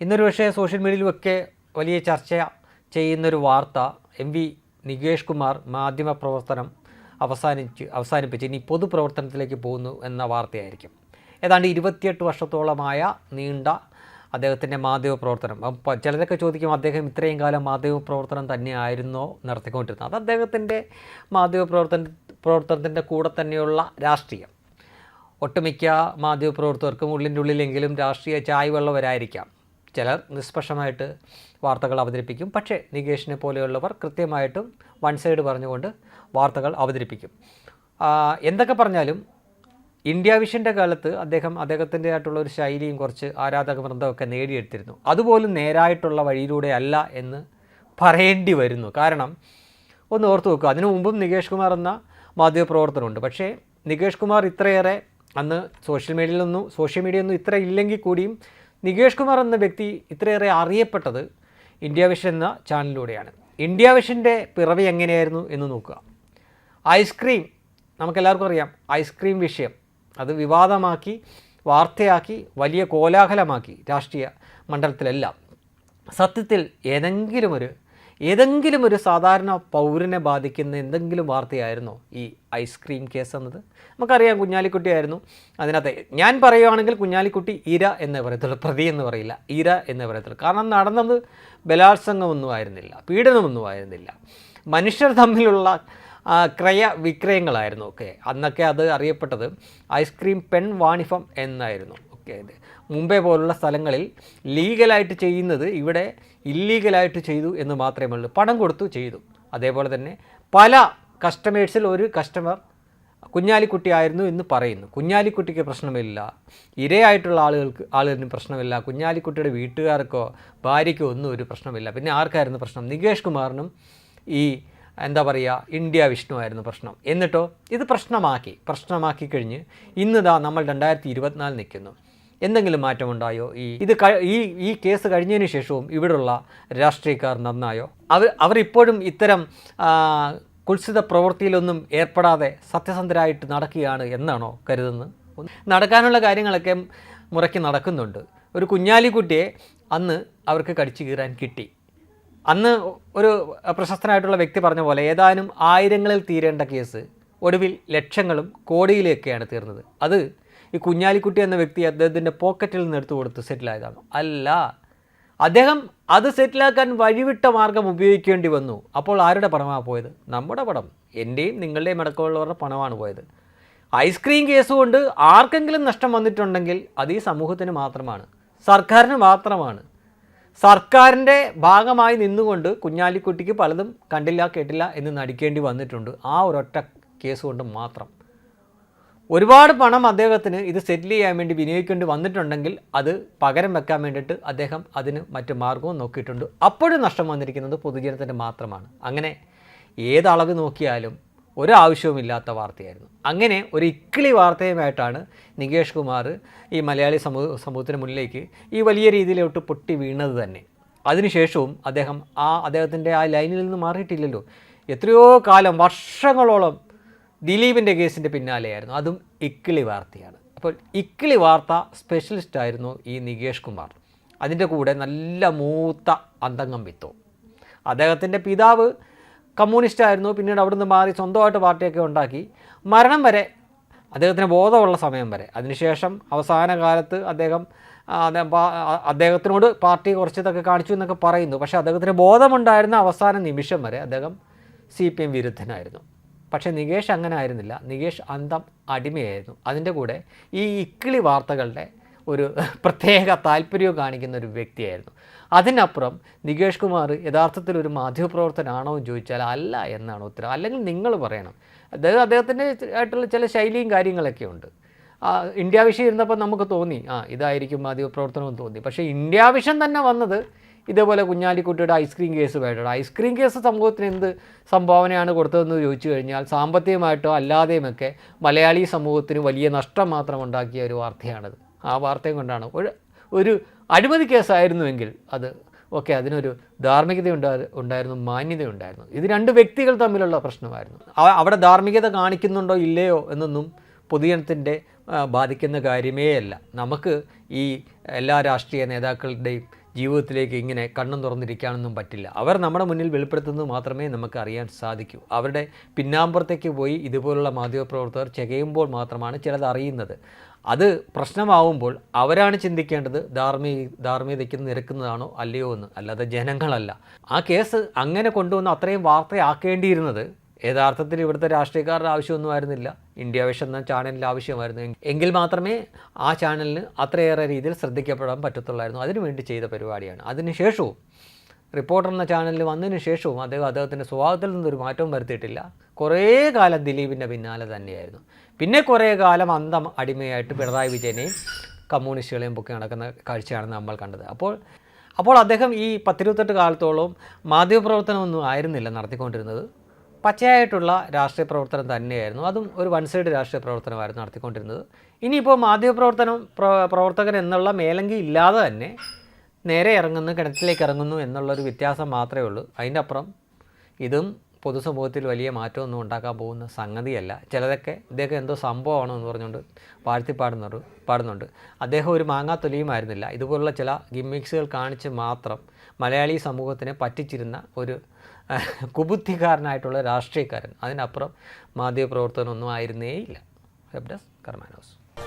ഇന്നൊരു പക്ഷേ സോഷ്യൽ മീഡിയയിലുമൊക്കെ വലിയ ചർച്ച ചെയ്യുന്നൊരു വാർത്ത എം വി നികേഷ് കുമാർ മാധ്യമപ്രവർത്തനം അവസാനിച്ച് അവസാനിപ്പിച്ച് ഇനി പൊതുപ്രവർത്തനത്തിലേക്ക് പോകുന്നു എന്ന വാർത്തയായിരിക്കും. ഏതാണ്ട് ഇരുപത്തിയെട്ട് വർഷത്തോളമായ നീണ്ട അദ്ദേഹത്തിന്റെ മാധ്യമപ്രവർത്തനം. അപ്പം ചിലരൊക്കെ ചോദിക്കും അദ്ദേഹം ഇത്രയും കാലം മാധ്യമപ്രവർത്തനം തന്നെയായിരുന്നോ നടത്തിക്കൊണ്ടിരുന്നത്. അത് അദ്ദേഹത്തിന്റെ മാധ്യമപ്രവർത്തന പ്രവർത്തനത്തിന്റെ കൂടെ തന്നെയുള്ള രാഷ്ട്രീയം. ഒട്ടുമിക്ക മാധ്യമപ്രവർത്തകർക്കും ഉള്ളിന്റെ ഉള്ളിലെങ്കിലും രാഷ്ട്രീയ ചായ്വുള്ളവരായിരിക്കാം. ചിലർ നിഷ്പക്ഷമായിട്ട് വാർത്തകൾ അവതരിപ്പിക്കും. പക്ഷേ നികേഷിനെ പോലെയുള്ളവർ കൃത്യമായിട്ടും വൺ സൈഡ് പറഞ്ഞുകൊണ്ട് വാർത്തകൾ അവതരിപ്പിക്കും. എന്തൊക്കെ പറഞ്ഞാലും ഇന്ത്യ വിഷന്റെ കാലത്ത് അദ്ദേഹം അദ്ദേഹത്തിന്റെ ആയിട്ടുള്ള ഒരു ശൈലിയും കുറച്ച് ആരാധക വൃന്ദമൊക്കെ നേടിയെടുത്തിരുന്നു. അതുപോലും നേരായിട്ടുള്ള വഴിയിലൂടെ അല്ല എന്ന് പറയേണ്ടി വരുന്നു. കാരണം ഒന്ന് ഓർത്ത് വെക്കുക. അതിനു മുമ്പും നികേഷ് കുമാർ എന്ന മാധ്യമപ്രവർത്തനമുണ്ട് പക്ഷേ നികേഷ് കുമാർ ഇത്രയേറെ അന്ന് സോഷ്യൽ മീഡിയയിലൊന്നും സോഷ്യൽ മീഡിയ ഒന്നും ഇത്ര ഇല്ലെങ്കിൽ കൂടിയും നികേഷ് കുമാർ എന്ന വ്യക്തി ഇത്രയേറെ അറിയപ്പെട്ടത് ഇന്ത്യ വിഷൻ എന്ന ചാനലിലൂടെയാണ്. ഇന്ത്യ വിഷന്റെ പിറവി എങ്ങനെയായിരുന്നു എന്ന് നോക്കുക. ഐസ്ക്രീം നമുക്കെല്ലാവർക്കും അറിയാം ഐസ്ക്രീം വിഷയം. അത് വിവാദമാക്കി വാർത്തയാക്കി വലിയ കോലാഹലമാക്കി രാഷ്ട്രീയ മണ്ഡലത്തിലെല്ലാം. സത്യത്തിൽ ഏതെങ്കിലും ഒരു ഏതെങ്കിലും ഒരു സാധാരണ പൗരനെ ബാധിക്കുന്ന എന്തെങ്കിലും വാർത്തയായിരുന്നോ ഈ ഐസ്ക്രീം കേസ് എന്നത്? നമുക്കറിയാം കുഞ്ഞാലിക്കുട്ടിയായിരുന്നു അതിനകത്ത് ഞാൻ പറയുകയാണെങ്കിൽ കുഞ്ഞാലിക്കുട്ടി ഇര എന്നേ പറയത്തുള്ളൂ പ്രതി എന്ന് പറയില്ല ഇര എന്നേ പറയത്തുള്ളൂ. കാരണം നടന്നത് ബലാത്സംഗമൊന്നും ആയിരുന്നില്ല പീഡനമൊന്നും ആയിരുന്നില്ല. മനുഷ്യർ തമ്മിലുള്ള ക്രയ വിക്രയങ്ങളായിരുന്നു ഓക്കെ അന്നൊക്കെ അത് അറിയപ്പെട്ടത് ഐസ്ക്രീം പെൺ വാണിഫം എന്നായിരുന്നു. മുംബൈ പോലുള്ള സ്ഥലങ്ങളിൽ ലീഗലായിട്ട് ചെയ്യുന്നത് ഇവിടെ ഇല്ലീഗലായിട്ട് ചെയ്തു എന്ന് മാത്രമേ ഉള്ളൂ. പണം കൊടുത്തു ചെയ്തു. അതേപോലെ തന്നെ പല കസ്റ്റമേഴ്സിൽ ഒരു കസ്റ്റമർ കുഞ്ഞാലിക്കുട്ടി ആയിരുന്നു എന്ന് പറയുന്നു. കുഞ്ഞാലിക്കുട്ടിക്ക് പ്രശ്നമില്ല. ഇരയായിട്ടുള്ള ആളുകൾക്ക് ആളുകളിന് പ്രശ്നമില്ല. കുഞ്ഞാലിക്കുട്ടിയുടെ വീട്ടുകാർക്കോ ഭാര്യയ്ക്കോ ഒന്നും ഒരു പ്രശ്നമില്ല. പിന്നെ ആർക്കായിരുന്നു പ്രശ്നം? നികേഷ് കുമാറിനും ഈ എന്താ പറയുക ഇന്ത്യ വിഷ്ണു ആയിരുന്നു പ്രശ്നം. എന്നിട്ടോ ഇത് പ്രശ്നമാക്കി. പ്രശ്നമാക്കി കഴിഞ്ഞ് ഇന്നിതാ നമ്മൾ രണ്ടായിരത്തി ഇരുപത്തിനാല് നിൽക്കുന്നു. എന്തെങ്കിലും മാറ്റമുണ്ടായോ? ഈ ഇത് ഈ ഈ കേസ് കഴിഞ്ഞതിന് ശേഷവും ഇവിടുള്ള രാഷ്ട്രീയക്കാർ നന്നായോ? അവർ അവരിപ്പോഴും ഇത്തരം കുത്സിത പ്രവൃത്തിയിലൊന്നും ഏർപ്പെടാതെ സത്യസന്ധരായിട്ട് നടക്കുകയാണ് എന്നാണോ കരുതുന്നത്? നടക്കാനുള്ള കാര്യങ്ങളൊക്കെ മുറയ്ക്ക് നടക്കുന്നുണ്ട്. ഒരു കുഞ്ഞാലിക്കുട്ടിയെ അന്ന് അവർക്ക് കടിച്ചു കീറാൻ കിട്ടി. അന്ന് ഒരു പ്രശസ്തനായിട്ടുള്ള വ്യക്തി പറഞ്ഞ പോലെ ഏതാനും ആയിരങ്ങളിൽ തീരേണ്ട കേസ് ഒടുവിൽ ലക്ഷങ്ങളും കോടിയിലേക്കാണ് തീർന്നത്. അത് ഈ കുഞ്ഞാലിക്കുട്ടി എന്ന വ്യക്തി അദ്ദേഹത്തിന്റെ പോക്കറ്റിൽ നിന്ന് എടുത്തു കൊടുത്ത് സെറ്റിലായതാണ് അല്ല അദ്ദേഹം അത് സെറ്റിലാക്കാൻ വഴിവിട്ട മാർഗം ഉപയോഗിക്കേണ്ടി വന്നു. അപ്പോൾ ആരുടെ പണമാണ് പോയത്? നമ്മുടെ പണം. എന്റെയും നിങ്ങളുടെയും അടക്കമുള്ളവരുടെ പണമാണ് പോയത്. ഐസ്ക്രീം കേസ് കൊണ്ട് ആർക്കെങ്കിലും നഷ്ടം വന്നിട്ടുണ്ടെങ്കിൽ അത് ഈ സമൂഹത്തിന് മാത്രമാണ്. സർക്കാരിന് മാത്രമാണ്. സർക്കാരിന്റെ ഭാഗമായി നിന്നുകൊണ്ട് കുഞ്ഞാലിക്കുട്ടിക്ക് പലതും കണ്ടില്ല കേട്ടില്ല എന്ന് നടിക്കേണ്ടി വന്നിട്ടുണ്ട് ആ ഒരൊറ്റ കേസ് കൊണ്ട് മാത്രം. ഒരുപാട് പണം അദ്ദേഹത്തിന് ഇത് സെറ്റിൽ ചെയ്യാൻ വേണ്ടി വിനിയോഗിക്കേണ്ടി വന്നിട്ടുണ്ടെങ്കിൽ അത് പകരം വെക്കാൻ വേണ്ടിയിട്ട് അദ്ദേഹം അതിന് മറ്റു മാർഗവും നോക്കിയിട്ടുണ്ട്. അപ്പോഴും നഷ്ടം വന്നിരിക്കുന്നത് പൊതുജനത്തിന്റെ മാത്രമാണ്. അങ്ങനെ ഏതളവ് നോക്കിയാലും നോക്കിയാലും ഒരാവശ്യവുമില്ലാത്ത വാർത്തയായിരുന്നു. അങ്ങനെ ഒരു ഇക്കിളി വാർത്തയുമായിട്ടാണ് നികേഷ് കുമാർ ഈ മലയാളി സമൂഹ സമൂഹത്തിന് മുന്നിലേക്ക് ഈ വലിയ രീതിയിലോട്ട് പൊട്ടി വീണത് തന്നെ. അതിനുശേഷവും അദ്ദേഹം ആ അദ്ദേഹത്തിന്റെ ആ ലൈനിൽ നിന്ന് മാറിയിട്ടില്ലല്ലോ. എത്രയോ കാലം വർഷങ്ങളോളം ദിലീപിന്റെ കേസിന്റെ പിന്നാലെയായിരുന്നു. അതും ഇക്കിളി വാർത്തയാണ്. അപ്പോൾ ഇക്കിളി വാർത്ത സ്പെഷ്യലിസ്റ്റ് ആയിരുന്നു ഈ നികേഷ് കുമാർ. അതിന്റെ കൂടെ നല്ല മൂത്ത അന്തംഗം വിത്തു. അദ്ദേഹത്തിന്റെ പിതാവ് കമ്മ്യൂണിസ്റ്റ് ആയിരുന്നു. പിന്നീട് അവിടുന്ന് മാറി സ്വന്തമായിട്ട് പാർട്ടിയൊക്കെ ഉണ്ടാക്കി. മരണം വരെ അദ്ദേഹത്തിന് ബോധമുള്ള സമയം വരെ. അതിനുശേഷം അവസാന കാലത്ത് അദ്ദേഹം അദ്ദേഹത്തിനോട് പാർട്ടി കുറച്ച് ഇതൊക്കെ കാണിച്ചു എന്നൊക്കെ പറയുന്നു. പക്ഷേ അദ്ദേഹത്തിന് ബോധമുണ്ടായിരുന്ന അവസാന നിമിഷം വരെ അദ്ദേഹം സി പി എം വിരുദ്ധനായിരുന്നു. പക്ഷേ നികേഷ് അങ്ങനെ ആയിരുന്നില്ല. നികേഷ് അന്തം അടിമയായിരുന്നു. അതിന്റെ കൂടെ ഈ ഇക്കിളി വാർത്തകളുടെ ഒരു പ്രത്യേക താല്പര്യവും കാണിക്കുന്ന ഒരു വ്യക്തിയായിരുന്നു. അതിനപ്പുറം നികേഷ് കുമാർ യഥാർത്ഥത്തിൽ ഒരു മാധ്യമപ്രവർത്തനാണോ എന്ന് ചോദിച്ചാൽ അല്ല എന്നാണ് ഉത്തരം. അല്ലെങ്കിൽ നിങ്ങൾ പറയണം. അദ്ദേഹം അദ്ദേഹത്തിന്റെ ആയിട്ടുള്ള ചില ശൈലിയും കാര്യങ്ങളൊക്കെ ഉണ്ട്. ഇന്ത്യ വിഷൻ ഇരുന്നപ്പോൾ നമുക്ക് തോന്നി. ആ ഇതായിരിക്കും മാധ്യമപ്രവർത്തനം തോന്നി. പക്ഷേ ഇന്ത്യ വിഷൻ തന്നെ വന്നത് ഇതേപോലെ കുഞ്ഞാലിക്കുട്ടിയുടെ ഐസ്ക്രീം കേസ് വേണ്ടത് ഐസ്ക്രീം കേസ് സമൂഹത്തിന് എന്ത് സംഭാവനയാണ് കൊടുത്തതെന്ന് ചോദിച്ചു കഴിഞ്ഞാൽ സാമ്പത്തികമായിട്ടോ അല്ലാതെയുമൊക്കെ മലയാളി സമൂഹത്തിന് വലിയ നഷ്ടം മാത്രം ഉണ്ടാക്കിയ ഒരു വാർത്തയാണത്. ആ വാർത്തയും കൊണ്ടാണ്. ഒരു ഒരു അഴിമതി കേസായിരുന്നുവെങ്കിൽ അത് ഓക്കെ അതിനൊരു ധാർമ്മികത ഉണ്ടാ ഉണ്ടായിരുന്നു മാന്യത ഉണ്ടായിരുന്നു. ഇത് രണ്ട് വ്യക്തികൾ തമ്മിലുള്ള പ്രശ്നമായിരുന്നു. അവ- അവിടെ ധാർമ്മികത കാണിക്കുന്നുണ്ടോ ഇല്ലയോ എന്നൊന്നും പൊതുജനത്തിന്റെ ബാധിക്കുന്ന കാര്യമേ അല്ല നമുക്ക് ഈ എല്ലാ രാഷ്ട്രീയ നേതാക്കളുടെയും ജീവിതത്തിലേക്ക് ഇങ്ങനെ കണ്ണും തുറന്നിരിക്കാനൊന്നും പറ്റില്ല. അവർ നമ്മുടെ മുന്നിൽ വെളിപ്പെടുത്തുന്നത് മാത്രമേ നമുക്ക് അറിയാൻ സാധിക്കൂ. അവരുടെ പിന്നാമ്പുറത്തേക്ക് പോയി ഇതുപോലുള്ള മാധ്യമപ്രവർത്തകർ ചെകയുമ്പോൾ മാത്രമാണ് ചിലത് അറിയുന്നത്. അത് പ്രശ്നമാവുമ്പോൾ അവരാണ് ചിന്തിക്കേണ്ടത് ധാർമ്മിക ധാർമ്മികതയ്ക്ക് നിരക്കുന്നതാണോ അല്ലയോ എന്ന്. അല്ലാതെ ജനങ്ങളല്ല. ആ കേസ് അങ്ങനെ കൊണ്ടുവന്ന് അത്രയും വാർത്തയാക്കേണ്ടിയിരുന്നത് യഥാർത്ഥത്തിൽ ഇവിടുത്തെ രാഷ്ട്രീയക്കാരുടെ ആവശ്യമൊന്നും ആയിരുന്നില്ല. ഇന്ത്യ വിഷ എന്ന ചാനലിന്റെ ആവശ്യമായിരുന്നു. എങ്കിൽ- എങ്കിൽ മാത്രമേ ആ ചാനലിന് അത്രയേറെ രീതിയിൽ ശ്രദ്ധിക്കപ്പെടാൻ പറ്റത്തുള്ളായിരുന്നു. അതിനുവേണ്ടി ചെയ്ത പരിപാടിയാണ്. അതിനുശേഷവും റിപ്പോർട്ടർ എന്ന ചാനലിൽ വന്നതിന് ശേഷവും അദ്ദേഹം അദ്ദേഹത്തിന്റെ സ്വഭാവത്തിൽ നിന്നൊരു മാറ്റവും വരുത്തിയിട്ടില്ല. കുറേ കാലം ദിലീപിന്റെ പിന്നാലെ തന്നെയായിരുന്നു. പിന്നെ കുറേ കാലം അന്തം അടിമയായിട്ട് പിണറായി വിജയനെയും കമ്മ്യൂണിസ്റ്റുകളെയും പൊക്കി നടക്കുന്ന കാഴ്ചയാണ് നമ്മൾ കണ്ടത്. അപ്പോൾ അപ്പോൾ അദ്ദേഹം ഈ പത്തിരുപത്തെട്ട് കാലത്തോളം മാധ്യമപ്രവർത്തനമൊന്നും ആയിരുന്നില്ല നടത്തിക്കൊണ്ടിരുന്നത്. പച്ചയായിട്ടുള്ള രാഷ്ട്രീയ പ്രവർത്തനം തന്നെയായിരുന്നു. അതും ഒരു വൺ സൈഡ് രാഷ്ട്രീയ പ്രവർത്തനമായിരുന്നു നടത്തിക്കൊണ്ടിരുന്നത്. ഇനിയിപ്പോൾ മാധ്യമപ്രവർത്തനം പ്ര- പ്രവർത്തകൻ എന്നുള്ള മേലങ്കി ഇല്ലാതെ തന്നെ നേരെ ഇറങ്ങുന്നു കിണറ്റിലേക്ക് ഇറങ്ങുന്നു എന്നുള്ളൊരു വ്യത്യാസം മാത്രമേ ഉള്ളൂ. അതിന്റെ അപ്പുറം ഇതും പൊതുസമൂഹത്തിൽ വലിയ മാറ്റമൊന്നും ഉണ്ടാക്കാൻ പോകുന്ന സംഗതിയല്ല. ചിലതൊക്കെ ഇദ്ദേഹം എന്തോ സംഭവമാണോ എന്ന് പറഞ്ഞുകൊണ്ട് വാഴ്ത്തി പാടുന്നുണ്ട്. പാടുന്നുണ്ട് അദ്ദേഹം ഒരു മാങ്ങാ തൊലിയുമായിരുന്നില്ല. ഇതുപോലുള്ള ചില ഗിമ്മിക്സുകൾ കാണിച്ച് മാത്രം മലയാളി സമൂഹത്തിനെ പറ്റിച്ചിരുന്ന ഒരു കുബുദ്ധിക്കാരനായിട്ടുള്ള രാഷ്ട്രീയക്കാരൻ. അതിനപ്പുറം മാധ്യമപ്രവർത്തനമൊന്നും ആയിരുന്നേയില്ല. Web desk കർമാനോസ്.